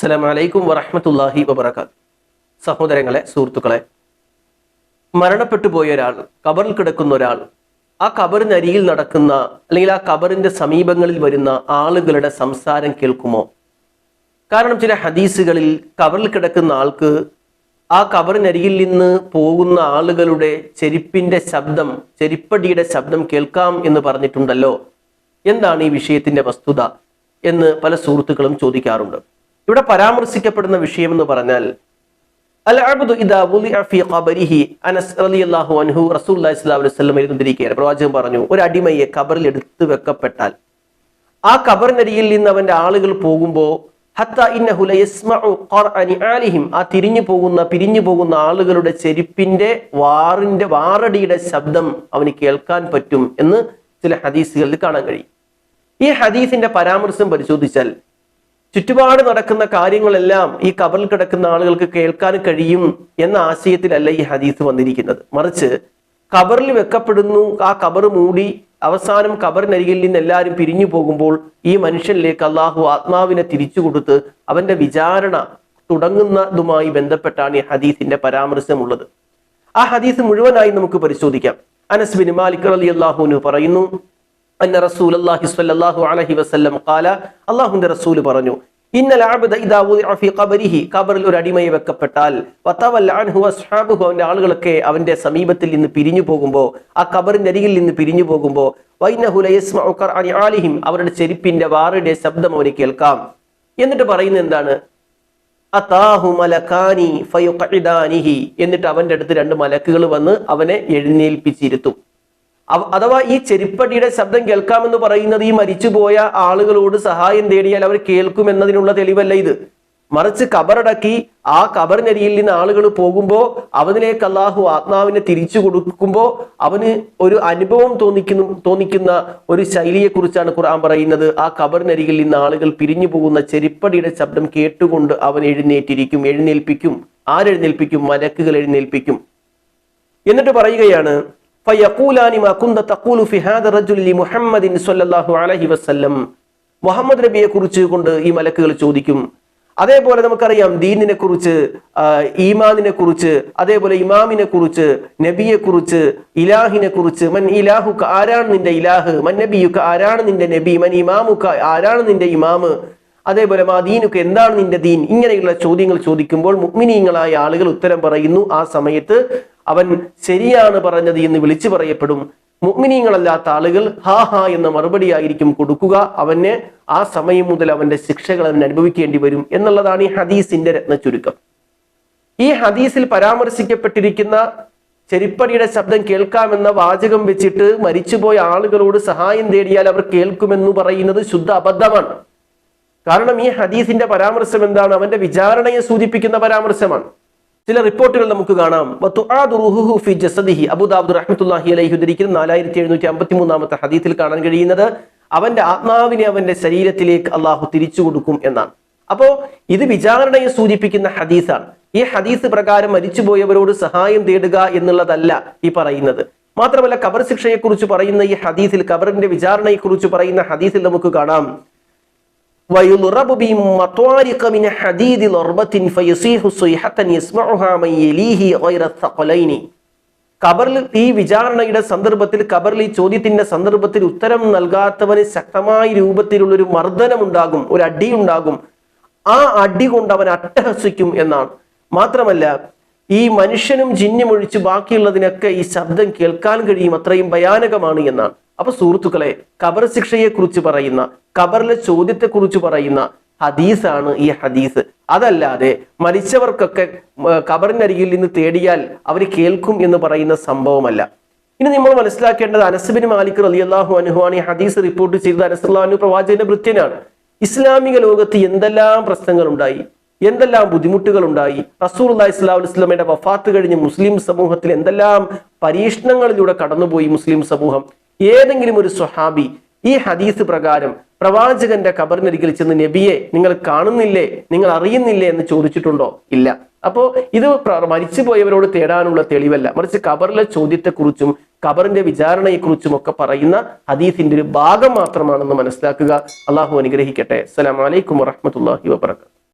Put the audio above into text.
അസ്സലാമു വറഹമത്തല്ലാഹി വബറകാത്ത് സഹോദരങ്ങളെ സുഹൃത്തുക്കളെ മരണപ്പെട്ടു പോയ ഒരാൾ കബറിൽ കിടക്കുന്ന ഒരാൾ ആ കബറിനരിയിൽ നടക്കുന്ന അല്ലെങ്കിൽ ആ കബറിന്റെ സമീപങ്ങളിൽ വരുന്ന ആളുകളുടെ സംസാരം കേൾക്കുമോ? കാരണം ചില ഹദീസുകളിൽ കബറിൽ കിടക്കുന്ന ആൾക്ക് ആ കബറിനരിയിൽ നിന്ന് പോകുന്ന ആളുകളുടെ ചെരിപ്പിന്റെ ശബ്ദം ചെരിപ്പടിയുടെ ശബ്ദം കേൾക്കാം എന്ന് പറഞ്ഞിട്ടുണ്ടല്ലോ. എന്താണ് ഈ വിഷയത്തിന്റെ വസ്തുത എന്ന് പല സുഹൃത്തുക്കളും ചോദിക്കാറുണ്ട്. ഇവിടെ പരാമർശിക്കപ്പെടുന്ന വിഷയം എന്ന് പറഞ്ഞാൽ പ്രവാചകൻ പറഞ്ഞു ഒരു അടിമയെ കബറിൽ എടുത്തു വെക്കപ്പെട്ടാൽ ആ കബറിനരിയിൽ നിന്ന് അവന്റെ ആളുകൾ പോകുമ്പോൾ ആ തിരിഞ്ഞു പോകുന്ന പിരിഞ്ഞു പോകുന്ന ആളുകളുടെ ചെരുപ്പിന്റെ വാറിന്റെ വാറടിയുടെ ശബ്ദം അവന് കേൾക്കാൻ പറ്റും എന്ന് ചില ഹദീസുകളിൽ കാണാൻ കഴിയും. ഈ ഹദീസിന്റെ പരാമർശം പരിശോധിച്ചാൽ ചുറ്റുപാട് നടക്കുന്ന കാര്യങ്ങളെല്ലാം ഈ കബറിൽ കിടക്കുന്ന ആളുകൾക്ക് കേൾക്കാൻ കഴിയും എന്ന ആശയത്തിലല്ല ഈ ഹദീസ് വന്നിരിക്കുന്നത്. മറിച്ച് കബറിൽ വെക്കപ്പെടുന്നു ആ കബർ മൂടി അവസാനം കബറിനരികിൽ നിന്ന് എല്ലാവരും പിരിഞ്ഞു പോകുമ്പോൾ ഈ മനുഷ്യനിലേക്ക് അള്ളാഹു ആത്മാവിനെ തിരിച്ചു കൊടുത്ത് അവന്റെ വിചാരണ തുടങ്ങുന്നതുമായി ബന്ധപ്പെട്ടാണ് ഈ ഹദീസിന്റെ പരാമർശമുള്ളത്. ആ ഹദീസ് മുഴുവനായി നമുക്ക് പരിശോധിക്കാം. അനസ് ബിൻ മാലിക് അള്ളാഹുവിന് പറയുന്നു അന്ന റസൂൽ അല്ലാഹി സ്വല്ലല്ലാഹു അലൈഹി വസല്ലം ഖാല അല്ലാഹുന്റെ റസൂൽ പറഞ്ഞു ഇന്നൽ അബ്ദ ഇദാ വുദിഅ ഫീ ഖബരിഹി. ഖബറിൽ ഒരു അടിമയെ വെക്കപ്പെട്ടാൽ വതവല്ല അൻഹു അസ്ഹാബുഹു അവന്റെ ആളുകളൊക്കെ അവന്റെ സമീപത്തിൽ നിന്ന് പിരിഞ്ഞു പോകുമ്പോൾ ആ ഖബറിന്റെ അരികിൽ നിന്ന് പിരിഞ്ഞു പോകുമ്പോൾ വൈനഹു ലയസ്മഉ ഖർഅനി ആലിഹിം. അവരുടെ ചെരിപ്പിന്റെ വാറിന്റെ ശബ്ദം അവന് കേൾക്കാം. എന്നിട്ട് പറയുന്നത് എന്താണ്? അതാഹു മലകാനി ഫയുഖഇദാനിഹി. എന്നിട്ട് അവന്റെ അടുത്ത് രണ്ട് മലക്കുകൾ വന്ന് അവനെ എഴുന്നേൽപ്പിച്ചിരുത്തും. അഥവാ ഈ ചെരിപ്പടിയുടെ ശബ്ദം കേൾക്കാമെന്ന് പറയുന്നത് ഈ മരിച്ചുപോയ ആളുകളോട് സഹായം തേടിയാൽ അവർ കേൾക്കും എന്നതിനുള്ള തെളിവല്ല ഇത്. മറിച്ച് കബറടക്കി ആ കബറിനരിയിൽ നിന്ന് ആളുകൾ പോകുമ്പോൾ അവനിലേക്ക് അള്ളാഹു ആത്മാവിനെ തിരിച്ചു കൊടുക്കുമ്പോൾ അവന് ഒരു അനുഭവം തോന്നിക്കുന്നു തോന്നിക്കുന്ന ഒരു ശൈലിയെക്കുറിച്ചാണ് ഖുർആൻ പറയുന്നത്. ആ കബറിനരികിൽ നിന്ന് ആളുകൾ പിരിഞ്ഞു പോകുന്ന ചെരിപ്പടിയുടെ ശബ്ദം കേട്ടുകൊണ്ട് അവൻ എഴുന്നേറ്റിരിക്കും. എഴുന്നേൽപ്പിക്കും. ആരെഴുന്നേൽപ്പിക്കും? മലക്കുകൾ എഴുന്നേൽപ്പിക്കും. എന്നിട്ട് പറയുകയാണ് മുഹമ്മദ് നബിയെ കുറിച്ച് കൊണ്ട് ഈ മലക്കുകൾ ചോദിക്കും. അതേപോലെ നമുക്കറിയാം ദീനിനെ കുറിച്ച് ഈമാനിനെ കുറിച്ച് അതേപോലെ ഇമാമിനെ കുറിച്ച് നബിയെ കുറിച്ച് ഇലാഹിനെ കുറിച്ച് മൻ ഇലാഹുക്ക് ആരാണ് നിന്റെ ഇലാഹ് മൻ നബിയുക്ക ആരാണ് നിന്റെ നബി മൻ ഇമാമുക്ക ആരാണ് നിന്റെ ഇമാമ്? അതേപോലെ മാ ദീനുക്ക് എന്താണ് നിന്റെ ദീൻ? ഇങ്ങനെയുള്ള ചോദ്യങ്ങൾ ചോദിക്കുമ്പോൾ മുഗ്മിനീങ്ങളായ ആളുകൾ ഉത്തരം പറയുന്നു ആ സമയത്ത് അവൻ ശരിയാണ് പറഞ്ഞത് എന്ന് വിളിച്ചു പറയപ്പെടും. മുഗ്മിനീങ്ങളല്ലാത്ത ആളുകൾ ഹാ ഹാ എന്ന മറുപടി ആയിരിക്കും കൊടുക്കുക. അവന് ആ സമയം മുതൽ അവന്റെ ശിക്ഷകൾ അവൻ അനുഭവിക്കേണ്ടി വരും എന്നുള്ളതാണ് ഈ ഹദീസിന്റെ രത്ന ചുരുക്കം ഈ ഹദീസിൽ പരാമർശിക്കപ്പെട്ടിരിക്കുന്ന ചെരിപ്പടിയുടെ ശബ്ദം കേൾക്കാമെന്ന വാചകം വെച്ചിട്ട് മരിച്ചുപോയ ആളുകളോട് സഹായം തേടിയാൽ അവർ കേൾക്കുമെന്ന് പറയുന്നത് ശുദ്ധ അബദ്ധമാണ്. കാരണം ഈ ഹദീസിന്റെ പരാമർശം എന്താണ്? അവന്റെ വിചാരണയെ സൂചിപ്പിക്കുന്ന പരാമർശമാണ്. ചില റിപ്പോർട്ടുകൾ നമുക്ക് കാണാം. അബുദാബ്ദു ജസദിഹി. അബൂദാബുദ് റഹ്മത്തുള്ളാഹി അലൈഹി ഉദ്ധരിക്കുന്ന നാലായിരത്തി എഴുന്നൂറ്റി അമ്പത്തി മൂന്നാമത്തെ ഹദീത്തിൽ കാണാൻ കഴിയുന്നത് അവന്റെ ആത്മാവിനെ അവന്റെ ശരീരത്തിലേക്ക് അള്ളാഹു തിരിച്ചു കൊടുക്കും എന്നാണ്. അപ്പോ ഇത് വിചാരണയെ സൂചിപ്പിക്കുന്ന ഹദീസാണ്. ഈ ഹദീസ് പ്രകാരം മരിച്ചുപോയവരോട് സഹായം തേടുക എന്നുള്ളതല്ല ഈ പറയുന്നത്. മാത്രമല്ല കബർ ശിക്ഷയെക്കുറിച്ച് പറയുന്ന ഈ ഹദീസിൽ ഖബറിന്റെ വിചാരണയെക്കുറിച്ച് പറയുന്ന ഹദീസിൽ നമുക്ക് കാണാം. ويضرب بمطارق من حديد ضربة فيصيح صيحة يسمعها من يليه غير الثقلين ഖബറിൽ ഈ വിചാരണയുടെ സന്ദർഭത്തിൽ ഖബറിൽ ഈ ചോദ്യത്തിന്റെ സന്ദർഭത്തിൽ ഉത്തരം നൽകാത്തവന് ശക്തമായ രൂപത്തിലുള്ള ഒരു മർദ്ദനം ഉണ്ടാകും ഒരു അടി ഉണ്ടാകും ആ അടി കൊണ്ട് അവൻ അട്ടഹസിക്കും എന്നാണ് മാത്രമല്ല ഈ മനുഷ്യനും ജിന്നും ഒഴിച്ച് ബാക്കിയുള്ളതിനൊക്കെ ഈ ശബ്ദം കേൾക്കാൻ കഴിയും അത്രയും ഭയാനകമാണ് എന്നാണ് അപ്പൊ സുഹൃത്തുക്കളെ ഖബർ ശിക്ഷയെ കുറിച്ച് പറയുന്ന കബറിലെ ചോദ്യത്തെ കുറിച്ച് പറയുന്ന ഹദീസാണ് ഈ ഹദീസ്. അതല്ലാതെ മരിച്ചവർക്കൊക്കെ കബറിനരികിൽ നിന്ന് തേടിയാൽ അവർ കേൾക്കും എന്ന് പറയുന്ന സംഭവമല്ല. ഇനി നമ്മൾ മനസ്സിലാക്കേണ്ടത് അനസബിൻ മാലിക് അലി അള്ളാഹു അനുഹാണ് ഈ ഹദീസ് റിപ്പോർട്ട് ചെയ്തത്. അനസുല്ലാഹു പ്രവാചകന്റെ ഭൃത്യനാണ്. ഇസ്ലാമിക ലോകത്ത് എന്തെല്ലാം പ്രശ്നങ്ങൾ ഉണ്ടായി എന്തെല്ലാം ബുദ്ധിമുട്ടുകൾ ഉണ്ടായി റസൂൽ ഇസ്ലാഹു വസ്ലമയുടെ വഫാത്ത് കഴിഞ്ഞ് മുസ്ലിം സമൂഹത്തിൽ എന്തെല്ലാം പരീക്ഷണങ്ങളിലൂടെ കടന്നുപോയി മുസ്ലിം സമൂഹം? ഏതെങ്കിലും ഒരു സ്വഹാബി ഈ ഹദീസ് പ്രകാരം പ്രവാചകന്റെ കബറിനരികിൽ ചെന്ന് നബിയെ നിങ്ങൾ കാണുന്നില്ലേ നിങ്ങൾ അറിയുന്നില്ലേ എന്ന് ചോദിച്ചിട്ടുണ്ടോ? ഇല്ല. അപ്പോ ഇത് മരിച്ചുപോയവരോട് തേടാനുള്ള തെളിവല്ല. മറിച്ച് കബറിലെ ചോദ്യത്തെക്കുറിച്ചും കബറിന്റെ വിചാരണയെക്കുറിച്ചും ഒക്കെ പറയുന്ന ഹദീസിന്റെ ഒരു ഭാഗം മാത്രമാണെന്ന് മനസ്സിലാക്കുക. അള്ളാഹു അനുഗ്രഹിക്കട്ടെ. അസ്സലാമലൈക്കും വറഹമത്തല്ലാഹി വബർക്കാത്തു